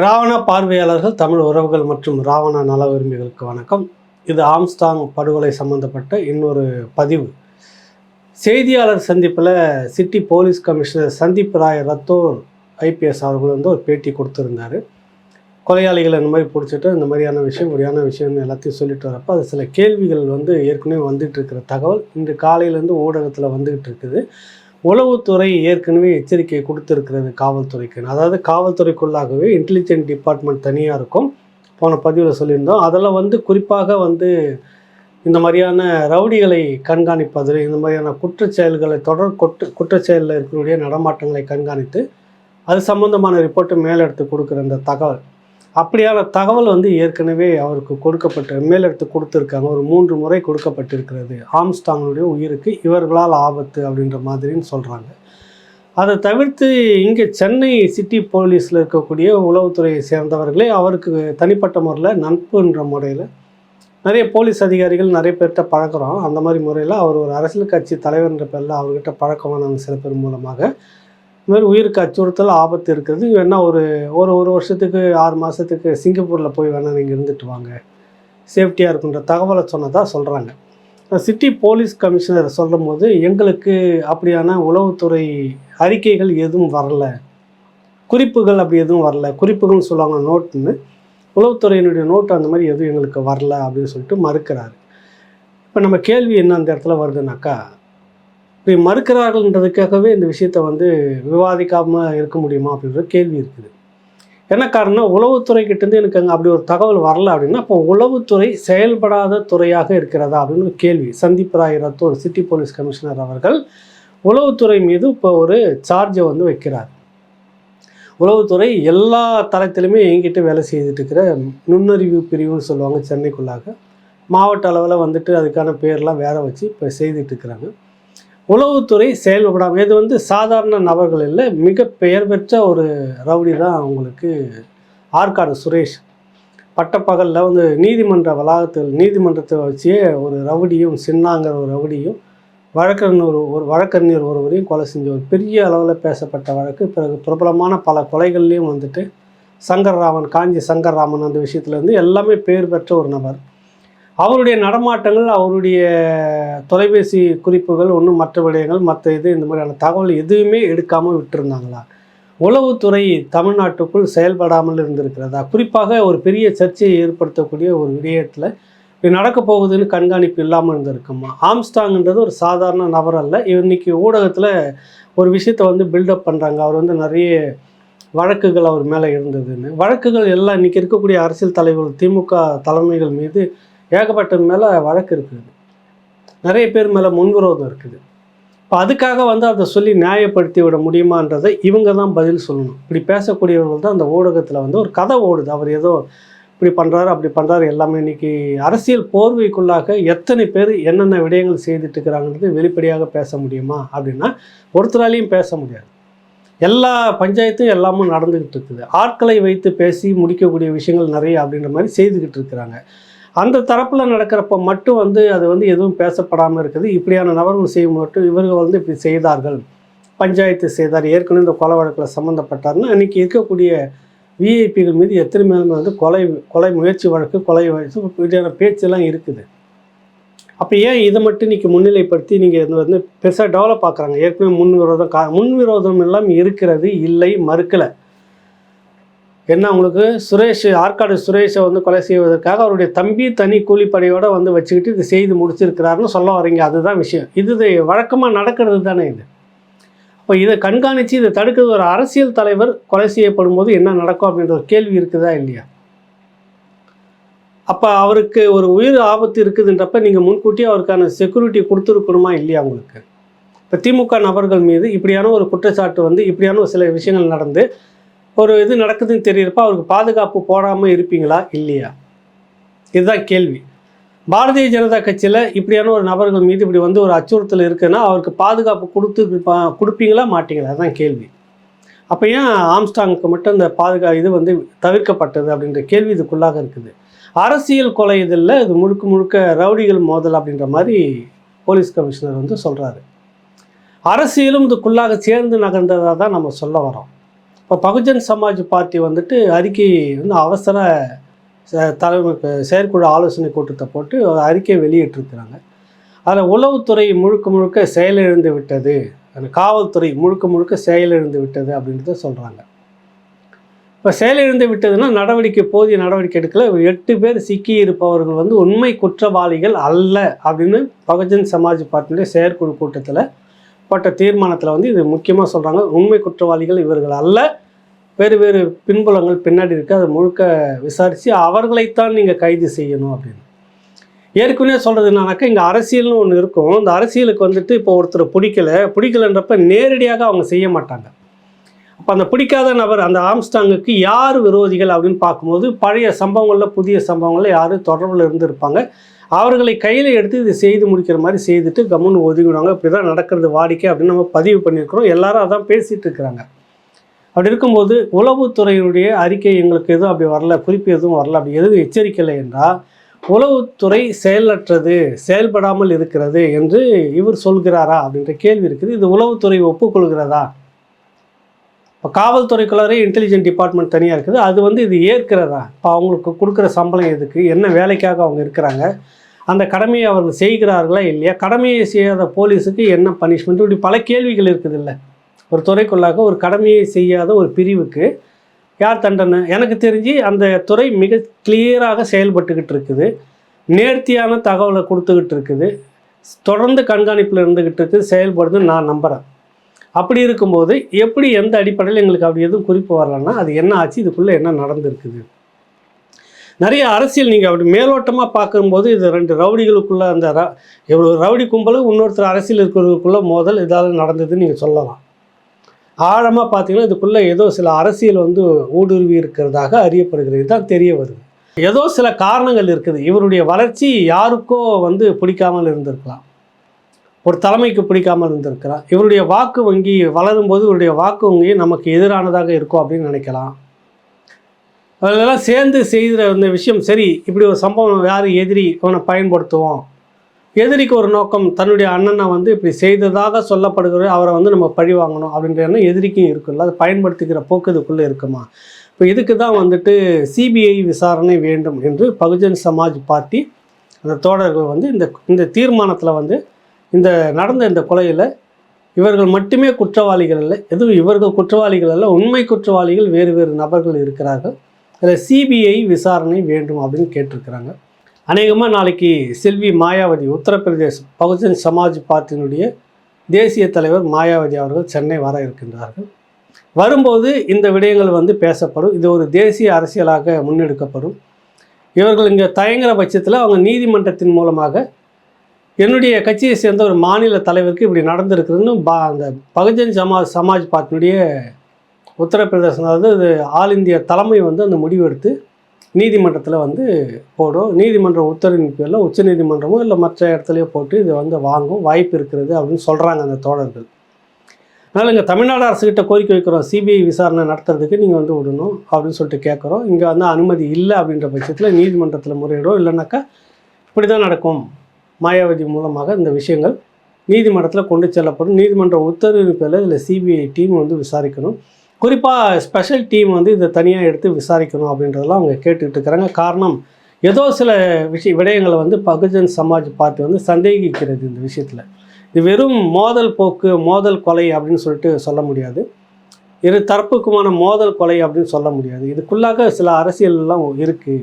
ராவண பார்வையாளர்கள் தமிழ் உறவுகள் மற்றும் ராவண நல உரிமைகளுக்கு வணக்கம். இது ஆம்ஸ்டாங் படுகொலை சம்பந்தப்பட்ட இன்னொரு பதிவு. செய்தியாளர் சந்திப்பில் city police commissioner Sandeep Rai Rathore IPS அவர்கள் வந்து ஒரு பேட்டி கொடுத்துருந்தாரு. கொலையாளிகளை இந்த மாதிரி பிடிச்சிட்டு இந்த மாதிரியான விஷயம் இப்படியான விஷயம்னு எல்லாத்தையும் சொல்லிட்டு வரப்போ அது சில கேள்விகள் வந்து ஏற்கனவே வந்துகிட்டு இருக்கிற தகவல். இன்று காலையிலேருந்து ஊடகத்தில் வந்துகிட்டு இருக்குது. உளவுத்துறை ஏற்கனவே எச்சரிக்கை கொடுத்துருக்கிறது காவல்துறைக்கு. அதாவது காவல்துறைக்குள்ளாகவே இன்டெலிஜென்ட் டிபார்ட்மெண்ட் தனியாக இருக்கும். போன பதிவில் சொல்லியிருந்தோம். அதில் வந்து குறிப்பாக வந்து இந்த மாதிரியான ரவுடிகளை கண்காணிப்பது இந்த மாதிரியான குற்றச்செயல்களை தொடர் கொட்டு குற்றச்செயலில் இருக்கக்கூடிய நடமாட்டங்களை கண்காணித்து அது சம்பந்தமான ரிப்போர்ட்டை மேலெடுத்து கொடுக்குற அந்த தகவல். அப்படியான தகவல் வந்து ஏற்கனவே அவருக்கு கொடுக்கப்பட்ட மேலெடுத்து கொடுத்துருக்காங்க. ஒரு மூன்று முறை கொடுக்கப்பட்டிருக்கிறது. ஆம்ஸ்டாங்கனுடைய உயிருக்கு இவர்களால் ஆபத்து அப்படின்ற மாதிரின்னு சொல்கிறாங்க அதை தவிர்த்து இங்கே சென்னை சிட்டி போலீஸில் இருக்கக்கூடிய உளவுத்துறையை சேர்ந்தவர்களே அவருக்கு தனிப்பட்ட முறையில் நட்புன்ற முறையில் நிறைய போலீஸ் அதிகாரிகள் நிறைய பேர்கிட்ட பழக்கிறோம் அந்த மாதிரி முறையில் அவர் ஒரு அரசியல் கட்சி தலைவர்ன்ற பேரில் அவர்கிட்ட பழக்கமானவங்க சில பேர் மூலமாக இந்த மாதிரி உயிருக்கு அச்சுறுத்தல் ஆபத்து இருக்கிறது. வேணா ஒரு ஒரு ஒரு வருஷத்துக்கு ஆறு மாதத்துக்கு சிங்கப்பூரில் போய் வேணால் நீங்கள் இருந்துட்டு வாங்க. சேஃப்டியாக இருக்குன்ற தகவலை சொன்னதாக சொல்கிறாங்க சிட்டி போலீஸ் கமிஷனர் சொல்லும் போது எங்களுக்கு அப்படியான உளவுத்துறை அறிக்கைகள் எதுவும் வரல. குறிப்புகள் அப்படி எதுவும் வரல. குறிப்புகள்னு சொல்லுவாங்க நோட்டுன்னு. உளவுத்துறையினுடைய நோட்டு அந்த மாதிரி எதுவும் எங்களுக்கு வரல அப்படின்னு சொல்லிட்டு மறுக்கிறாரு. இப்போ நம்ம கேள்வி என்ன அந்த இடத்துல வருதுனாக்கா இப்படி மறுக்கிறார்கள்ன்றதுக்காகவே இந்த விஷயத்த வந்து விவாதிக்காமல் இருக்க முடியுமா அப்படின்ற கேள்வி இருக்குது. என்ன காரணம் உளவுத்துறை கிட்டேருந்து எனக்கு அங்கே அப்படி ஒரு தகவல் வரல அப்படின்னா அப்போ உளவுத்துறை செயல்படாத துறையாக இருக்கிறதா அப்படின்னு ஒரு கேள்வி. Sandeep Rai Rathore city police commissioner அவர்கள் உளவுத்துறை மீது இப்போ ஒரு சார்ஜை வந்து வைக்கிறார். உளவுத்துறை எல்லா தளத்திலுமே எங்கிட்ட வேலை செய்துட்டு இருக்கிற நுண்ணறிவு பிரிவுன்னு சொல்லுவாங்க சென்னைக்குள்ளாக. மாவட்ட அளவில் வந்துட்டு அதுக்கான பேர்லாம் வேற வச்சு இப்போ செய்துட்டு இருக்கிறாங்க. உளவுத்துறை செயல்படாமல் இது வந்து சாதாரண நபர்கள் இல்லை மிக பெயர் பெற்ற ஒரு ரவுடி தான் அவங்களுக்கு ஆற்காடு சுரேஷ். பட்டப்பகலில் வந்து நீதிமன்ற வளாகத்தில் நீதிமன்றத்தை வச்சே ஒரு ரவுடியும் சின்னாங்கிற ஒரு ரவுடியும் வழக்கறிஞர் ஒரு வழக்கறிஞர் ஒருவரையும் கொலை செஞ்ச ஒரு பெரிய அளவில் பேசப்பட்ட வழக்கு. பிறகு பிரபலமான பல கொலைகள்லேயும் வந்துட்டு சங்கர்ராமன் காஞ்சி சங்கர்ராமன் அந்த விஷயத்துலேருந்து எல்லாமே பேர் பெற்ற ஒரு நபர். அவருடைய நடமாட்டங்கள் அவருடைய தொலைபேசி குறிப்புகள் ஒன்றும் மற்ற விடயங்கள் மற்ற இது இந்த மாதிரியான தகவல் எதுவுமே எடுக்காமல் விட்டுருந்தாங்களா? உளவுத்துறை தமிழ்நாட்டுக்குள் செயல்படாமல் இருந்திருக்கிறதா? குறிப்பாக ஒரு பெரிய சர்ச்சையை ஏற்படுத்தக்கூடிய ஒரு விடயத்தில் இப்படி நடக்க போகுதுன்னு கண்காணிப்பு இல்லாமல் இருந்திருக்குமா? ஆம்ஸ்டாங்ன்றது ஒரு சாதாரண நபர் அல்ல. இன்னைக்கு ஊடகத்தில் ஒரு விஷயத்தை வந்து பில்டப் பண்ணுறாங்க அவர் வந்து நிறைய வழக்குகள் அவர் மேலே இருந்ததுன்னு. வழக்குகள் எல்லாம் இன்றைக்கி இருக்கக்கூடிய அரசியல் தலைவர்கள் திமுக தலைமைகள் மீது ஏகப்பட்ட மேலே வழக்கு இருக்குது. நிறைய பேர் மேலே முன்விரோதம் இருக்குது. இப்போ அதுக்காக வந்து அதை சொல்லி நியாயப்படுத்தி விட முடியுமான்றதை இவங்க தான் பதில் சொல்லணும். இப்படி பேசக்கூடியவர்கள் தான் அந்த ஊடகத்தில் வந்து ஒரு கதை ஓடுது. அவர் ஏதோ இப்படி பண்ணுறாரு அப்படி பண்ணுறாரு எல்லாமே இன்றைக்கி அரசியல் போர்வைக்குள்ளாக எத்தனை பேர் என்னென்ன விடயங்கள் செய்துட்டு இருக்கிறாங்கன்றது வெளிப்படையாக பேச முடியுமா? அப்படின்னா ஒருத்தராலையும் பேச முடியாது. எல்லா பஞ்சாயத்தும் எல்லாமும் நடந்துக்கிட்டு இருக்குது. ஆட்களை வைத்து பேசி முடிக்கக்கூடிய விஷயங்கள் நிறைய அப்படின்ற மாதிரி செய்துக்கிட்டு இருக்கிறாங்க. அந்த தரப்பில் நடக்கிறப்ப மட்டும் வந்து அது வந்து எதுவும் பேசப்படாமல் இருக்குது. இப்படியான நபர்கள் செய்யும் மட்டும் இவர்கள் வந்து இப்படி செய்தார்கள். பஞ்சாயத்து செய்தார். ஏற்கனவே இந்த கொலை வழக்கில் சம்மந்தப்பட்டார்னா அன்றைக்கி இருக்கக்கூடிய விஐபிகள் மீது எத்தனை மேலும் வந்து கொலை கொலை முயற்சி வழக்கு கொலை வழக்கு இப்படியான பேச்செல்லாம் இருக்குது. அப்போ ஏன் இதை மட்டும் இன்றைக்கி முன்னிலைப்படுத்தி நீங்கள் இது வந்து பெருசாக டெவலப் ஆக்குறாங்க? ஏற்கனவே முன் விரோதம் கா முன் விரோதம் எல்லாம் இருக்கிறது இல்லை மறுக்கலை. என்ன அவங்களுக்கு சுரேஷ் ஆற்காடு சுரேஷை வந்து கொலை செய்வதற்காக அவருடைய தம்பி தனி கூலிப்படையோடு வந்து வச்சுக்கிட்டு இது செய்து முடிச்சிருக்கிறாருன்னு சொல்ல வரீங்க. அதுதான் விஷயம். இது வழக்கமாக நடக்கிறது தானே இது? அப்போ இதை கண்காணித்து இதை தடுக்கிறது ஒரு அரசியல் தலைவர் கொலை செய்யப்படும் போது என்ன நடக்கும் அப்படின்ற ஒரு கேள்வி இருக்குதா இல்லையா? அப்போ அவருக்கு ஒரு உயிர் ஆபத்து இருக்குதுன்றப்ப நீங்கள் முன்கூட்டியே அவருக்கான செக்யூரிட்டி கொடுத்துருக்கணுமா இல்லையா உங்களுக்கு? இப்போ திமுக நபர்கள் மீது இப்படியான ஒரு குற்றச்சாட்டு வந்து இப்படியான ஒரு சில விஷயங்கள் நடந்து ஒரு இது நடக்குதுன்னு தெரியறப்ப அவருக்கு பாதுகாப்பு போடாமல் இருப்பீங்களா? இல்லையா? இதுதான் கேள்வி. பாரதிய ஜனதா கட்சியில் இப்படியான ஒரு நபர்கள் மீது இப்படி வந்து ஒரு அச்சுறுத்தல் இருக்குன்னா அவருக்கு பாதுகாப்பு கொடுத்து கொடுப்பீங்களா மாட்டீங்களா? அதுதான் கேள்வி. அப்போ ஏன் ஆம்ஸ்டாங்க்கு மட்டும் இந்த பாதுகா இது வந்து தவிர்க்கப்பட்டது அப்படின்ற கேள்வி இதுக்குள்ளாக இருக்குது. அரசியல் கொலை இதில் இது முழுக்க முழுக்க ரவுடிகள் மோதல் அப்படின்ற மாதிரி போலீஸ் கமிஷனர் வந்து சொல்கிறாரு அரசியலும் இதுக்குள்ளாக சேர்ந்து நகர்ந்ததாக தான் நம்ம சொல்ல வரோம் இப்போ பகுஜன் சமாஜ் பார்ட்டி வந்துட்டு அறிக்கை வந்து அவசர தலைமை செயற்குழு ஆலோசனை கூட்டத்தை போட்டு அறிக்கை அறிக்கையை வெளியிட்டிருக்கிறாங்க. அதில் உளவுத்துறை முழுக்க முழுக்க செயலிழந்து விட்டது. அந்த காவல்துறை முழுக்க முழுக்க செயலிழந்து விட்டது அப்படின்றத சொல்கிறாங்க இப்போ செயலிழந்து விட்டதுன்னா நடவடிக்கை போதிய நடவடிக்கை எடுக்கல. எட்டு பேர் சிக்கி இருப்பவர்கள் வந்து உண்மை குற்றவாளிகள் அல்ல அப்படின்னு பகுஜன் சமாஜ் பார்ட்டியுடைய செயற்குழு கூட்டத்தில் பட்ட தீர்மானத்தில் வந்து இது முக்கியமாக சொல்கிறாங்க உண்மை குற்றவாளிகள் இவர்கள் அல்ல. வேறு வேறு பின்புலங்கள் பின்னாடி இருக்குது அதை முழுக்க விசாரித்து அவர்களைத்தான் நீங்கள் கைது செய்யணும் அப்படின்னு. ஏற்கனவே சொல்கிறது என்னன்னாக்கா இங்கே அரசியல்னு ஒன்று இருக்கும். இந்த அரசியலுக்கு வந்துட்டு இப்போ ஒருத்தர் பிடிக்கல. பிடிக்கலன்றப்ப நேரடியாக அவங்க செய்ய மாட்டாங்க. அப்போ அந்த பிடிக்காத நபர் அந்த ஆம்ஸ்டாங்குக்கு யார் விரோதிகள் அப்படின்னு பார்க்கும்போது பழைய சம்பவங்களில் புதிய சம்பவங்களில் யாரும் தொடர்பில் இருந்திருப்பாங்க. அவர்களை கையில் எடுத்து இது செய்து முடிக்கிற மாதிரி செய்துட்டு கம்முன்னு ஒதுங்கிடுவாங்க. இப்படி தான் நடக்கிறது வாடிக்கை அப்படின்னு நம்ம பதிவு பண்ணியிருக்கிறோம். எல்லாரும் அதான் பேசிகிட்டு இருக்கிறாங்க. அப்படி இருக்கும்போது உளவுத்துறையினுடைய அறிக்கை எங்களுக்கு எதுவும் அப்படி வரல குறிப்பு எதுவும் வரல அப்படி எதுவும் எச்சரிக்கலை என்றால் உளவுத்துறை செயலற்றது செயல்படாமல் இருக்கிறது என்று இவர் சொல்கிறாரா அப்படின்ற கேள்வி இருக்குது. இது உளவுத்துறை ஒப்புக்கொள்கிறதா? இப்போ காவல்துறைக்குள்ளாரே இன்டெலிஜென்ட் டிபார்ட்மெண்ட் தனியாக இருக்குது. அது வந்து இது ஏற்கிறதா? இப்போ அவங்களுக்கு கொடுக்குற சம்பளம் எதுக்கு? என்ன வேலைக்காக அவங்க இருக்கிறாங்க? அந்த கடமையை அவர்கள் செய்கிறார்களா இல்லையா? கடமையை செய்யாத போலீஸுக்கு என்ன பனிஷ்மெண்ட் இப்படி பல கேள்விகள் இருக்குது இல்லை ஒரு துறைக்குள்ளாக ஒரு கடமையை செய்யாத ஒரு பிரிவுக்கு யார் தண்டனை? எனக்கு தெரிஞ்சு அந்த துறை மிக கிளியராக செயல்பட்டுக்கிட்டு இருக்குது. நேர்த்தியான தகவலை கொடுத்துக்கிட்டு இருக்குது. தொடர்ந்து கண்காணிப்பில் இருந்துக்கிட்டு இருக்குது. செயல்படுதுன்னு நான் நம்புகிறேன் அப்படி இருக்கும்போது எப்படி எந்த அடிப்படையில் எங்களுக்கு அப்படி எதுவும் குறிப்பு வரலன்னா அது என்ன ஆச்சு? இதுக்குள்ளே என்ன நடந்திருக்குது? நிறைய அரசியல் நீங்கள் அப்படி மேலோட்டமாக பார்க்கும்போது இது ரெண்டு ரவுடிகளுக்குள்ள அந்த ர ஒரு ரவுடி கும்பலும் இன்னொருத்தர் அரசியல் இருக்கிறதுக்குள்ளே மோதல் இதால் நடந்ததுன்னு நீங்கள் சொல்லலாம். ஆழமாக பார்த்தீங்கன்னா இதுக்குள்ளே ஏதோ சில அரசியல் வந்து ஊடுருவி இருக்கிறதாக அறியப்படுகிறது. தான் தெரிய வருது. ஏதோ சில காரணங்கள் இருக்குது. இவருடைய வளர்ச்சி யாருக்கோ வந்து பிடிக்காமல் இருந்திருக்கலாம். ஒரு தலைமைக்கு பிடிக்காமல் இருந்திருக்கலாம். இவருடைய வாக்கு வங்கி வளரும் போது இவருடைய வாக்கு வங்கி நமக்கு எதிரானதாக இருக்கும் அப்படின்னு நினைக்கலாம். அதெல்லாம் சேர்ந்து செய்கிற இந்த விஷயம் சரி. இப்படி ஒரு சம்பவம் யார் எதிரி இவனை பயன்படுத்துவோம். எதிரிக்கு ஒரு நோக்கம் தன்னுடைய அண்ணனை வந்து இப்படி செய்ததாக சொல்லப்படுகிற அவரை வந்து நம்ம பழி வாங்கணும் அப்படின்ற எண்ணம் எதிரிக்கும் இருக்குல்ல. அதை பயன்படுத்திக்கிற போக்கு இதுக்குள்ளே இருக்குமா? இப்போ இதுக்கு தான் வந்துட்டு சிபிஐ விசாரணை வேண்டும் என்று பகுஜன் சமாஜ் பார்ட்டி அந்த தோழர்கள் வந்து இந்த இந்த தீர்மானத்தில் வந்து இந்த நடந்த இந்த கொலையில் இவர்கள் மட்டுமே குற்றவாளிகள் இல்லை எதுவும் இவர்கள் குற்றவாளிகள் அல்ல உண்மை குற்றவாளிகள் வேறு வேறு நபர்கள் இருக்கிறார்கள். அதில் சிபிஐ விசாரணை வேண்டும் அப்படின்னு கேட்டிருக்கிறாங்க. அநேகமாக நாளைக்கு செல்வி மாயாவதி உத்தரப்பிரதேச பகுஜன் சமாஜ் பார்ட்டியினுடைய தேசிய தலைவர் மாயாவதி அவர்கள் சென்னை வர இருக்கின்றார்கள். வரும்போது இந்த விடயங்கள் வந்து பேசப்படும். இது ஒரு தேசிய அரசியலாக முன்னெடுக்கப்படும். இவர்கள் இங்கே தயங்குற பட்சத்தில் அவங்க நீதிமன்றத்தின் மூலமாக என்னுடைய கட்சியை சேர்ந்த ஒரு மாநில தலைவருக்கு இப்படி நடந்திருக்குதுன்னு பா அந்த பகுஜன் சமாஜ் சமாஜ் பார்ட்டினுடைய உத்தரப்பிரதேசம் அதாவது ஆல் இந்தியா தலைமை வந்து அந்த முடிவெடுத்து நீதிமன்றத்தில் வந்து போடும். நீதிமன்ற உத்தரவின் பேரில் உச்சநீதிமன்றமோ இல்லை மற்ற இடத்துலையோ போட்டு இதை வந்து வாங்கும் வாய்ப்பு இருக்கிறது அப்படின்னு சொல்கிறாங்க அந்த தோழர்கள். அதனால் இங்கே தமிழ்நாடு அரசுக்கிட்ட கோரிக்கை வைக்கிறோம். சிபிஐ விசாரணை நடத்துறதுக்கு நீங்கள் வந்து விடணும் அப்படின்னு சொல்லிட்டு கேட்குறோம் இங்கே வந்து அனுமதி இல்லை அப்படின்ற பட்சத்தில் நீதிமன்றத்தில் முறையிடும் இல்லைனாக்கா இப்படி தான் நடக்கும். மாயாவதி மூலமாக இந்த விஷயங்கள் நீதிமன்றத்தில் கொண்டு செல்லப்படும். நீதிமன்ற உத்தரவின் பேரில் இதில் சிபிஐ டீம் வந்து விசாரிக்கணும். குறிப்பாக ஸ்பெஷல் டீம் வந்து இதை தனியாக எடுத்து விசாரிக்கணும் அப்படின்றதெல்லாம் அவங்க கேட்டுக்கிட்டு இருக்கிறாங்க. காரணம் ஏதோ சில விஷய விடயங்களை வந்து பகுஜன் சமாஜ் பார்ட்டி வந்து சந்தேகிக்கிறது இந்த விஷயத்தில். இது வெறும் மோதல் போக்கு மோதல் கொலை அப்படின்னு சொல்லிட்டு சொல்ல முடியாது. இரு தரப்புக்குமான மோதல் கொலை அப்படின்னு சொல்ல முடியாது. இதுக்குள்ளாக சில அரசியல்லாம் இருக்குது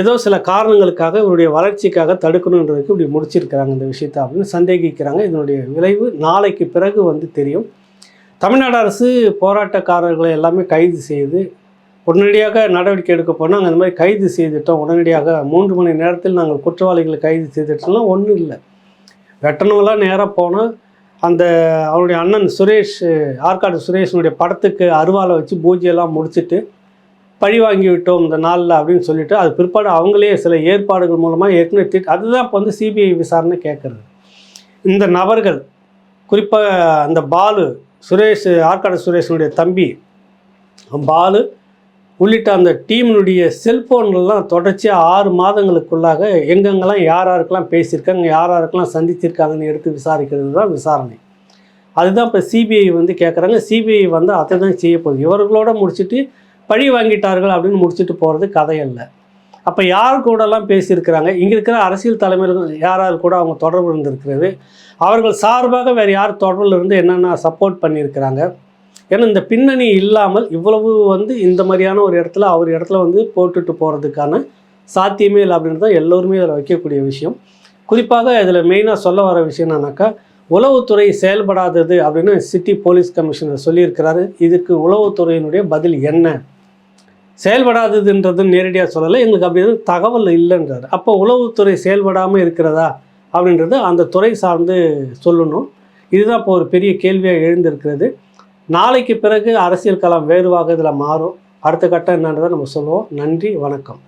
ஏதோ சில காரணங்களுக்காக இவருடைய வளர்ச்சிக்காக தடுக்கணுன்றதுக்கு இப்படி முடிச்சிருக்கிறாங்க இந்த விஷயத்தை அப்படின்னு சந்தேகிக்கிறாங்க. இதனுடைய விளைவு நாளைக்கு பிறகு வந்து தெரியும். தமிழ்நாடு அரசு போராட்டக்காரர்களை எல்லாமே கைது செய்து உடனடியாக நடவடிக்கை எடுக்க போனால் அந்த மாதிரி கைது செய்துட்டோம். உடனடியாக மூன்று மணி நேரத்தில் நாங்கள் குற்றவாளிகளை கைது செய்துட்டோம்லாம் ஒன்றும் இல்லை. வெட்டனவெல்லாம் நேராக போனால் அந்த அவருடைய அண்ணன் சுரேஷ் ஆற்காடு சுரேஷனுடைய படத்துக்கு அருவாலை வச்சு பூஜையெல்லாம் முடிச்சுட்டு பழி வாங்கி விட்டோம் இந்த நாளில் அப்படின்னு சொல்லிட்டு அது பிற்பாடு அவங்களே சில ஏற்பாடுகள் மூலமாக ஏற்கனவே அதுதான் இப்போ வந்து சிபிஐ விசாரணை கேட்குறது இந்த நபர்கள் குறிப்பாக அந்த பாலு சுரேஷ் ஆற்காடு சுரேஷனுடைய தம்பி பாலு உள்ளிட்ட அந்த டீமினுடைய செல்ஃபோன்கள்லாம் தொடர்ச்சியாக ஆறு மாதங்களுக்குள்ளாக எங்கெங்கெல்லாம் யார் யாருக்கெல்லாம் பேசியிருக்காங்க யார் யாருக்கெல்லாம் சந்திச்சிருக்காங்கன்னு எடுத்து விசாரிக்கிறது தான் விசாரணை. அதுதான் இப்போ சிபிஐ வந்து கேட்குறாங்க சிபிஐ வந்து அதை தான் செய்ய போகுது. இவர்களோட முடிச்சுட்டு பழி வாங்கிட்டார்கள் அப்படின்னு முடிச்சுட்டு போகிறது கதையல்ல. அப்போ யார் கூடலாம் பேசியிருக்கிறாங்க? இங்கே இருக்கிற அரசியல் தலைமையில் யாரால் கூட அவங்க தொடர்பு இருந்திருக்கிறது? அவர்கள் சார்பாக வேறு யார் தொடர்பில் இருந்து என்னென்ன சப்போர்ட் பண்ணியிருக்கிறாங்க? ஏன்னா இந்த பின்னணி இல்லாமல் இவ்வளவு வந்து இந்த மாதிரியான ஒரு இடத்துல அவர் இடத்துல வந்து போட்டுட்டு போகிறதுக்கான சாத்தியமே இல்லை அப்படின்றது தான் எல்லோருமே அதில் வைக்கக்கூடிய விஷயம். குறிப்பாக இதில் மெயினாக சொல்ல வர விஷயம் என்னன்னாக்கா உளவுத்துறை செயல்படாதது அப்படின்னு சிட்டி போலீஸ் கமிஷனர் சொல்லியிருக்கிறாரு. இதுக்கு உளவுத்துறையினுடைய பதில் என்ன? செயல்படாததுன்றது நேரடியாக சொல்லலை. எங்களுக்கு அப்படி எதுவும் தகவல் இல்லைன்றார். அப்போ உளவுத்துறை செயல்படாமல் இருக்கிறதா? அப்படின்றது அந்த துறை சார்ந்து சொல்லணும். இதுதான் இப்போ ஒரு பெரிய கேள்வியாக எழுந்திருக்கிறது. நாளைக்கு பிறகு அரசியல் களம் வேறுவாக இதில் மாறும். அடுத்த கட்டம் என்னன்றதை நம்ம சொல்லுவோம். நன்றி வணக்கம்.